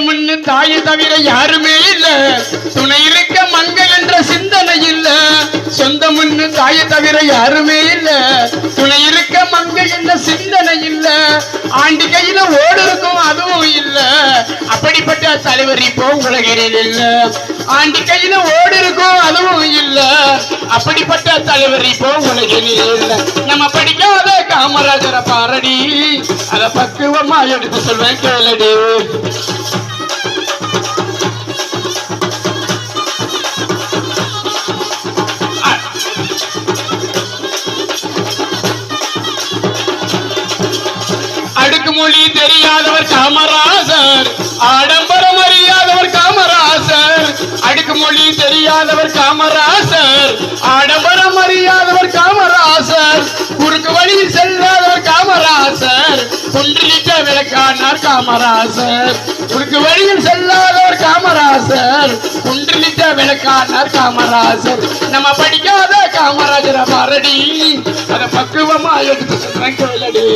சொந்தம்னு தாய் தவிர யாருமே இல்ல. துணை இருக்க மங்க என்ற சிந்தனை இல்ல. சொந்தம்னு தாயை தவிர யாருமே இல்ல. துணை இருக்க மங்க என்ற சிந்தனை இல்ல. ஆண்டி கையில ஓடு இருக்கும் அதுவும் இல்ல. அப்படிப்பட்ட தலைவர் இப்போ உலகில் இல்ல. ஆண்டி கையில ஓடு இருக்கும் அதுவும் இல்ல. அப்படிப்பட்ட தலைவர் இப்போ உலகில் இல்ல. நம்ம படிக்காத காமராஜரை பாரடி. அத பக்குவமா எடுத்து சொல்வேன் கேளடி. மொழி தெரியாதவர் காமராசர் ஆடம்பரம் அறியாதவர் காமராசர். அடுக்குமொழி தெரியாதவர் காமராசர் ஆடம்பரம் அறியாதவர் காமராசர். குறுக்கு வழியில் செல்லாதவர் காமராசர். குன்றிலிட்ட விளக்கானார் காமராசர். குறுக்கு வழியில் செல்லாதவர் காமராசர். குன்றிலிட்ட விளக்கானார் காமராசர். நம்ம படிக்காத காமராஜரை பாரடி அதை பக்குவமா எடுத்து சொல்றேன் கேளடி.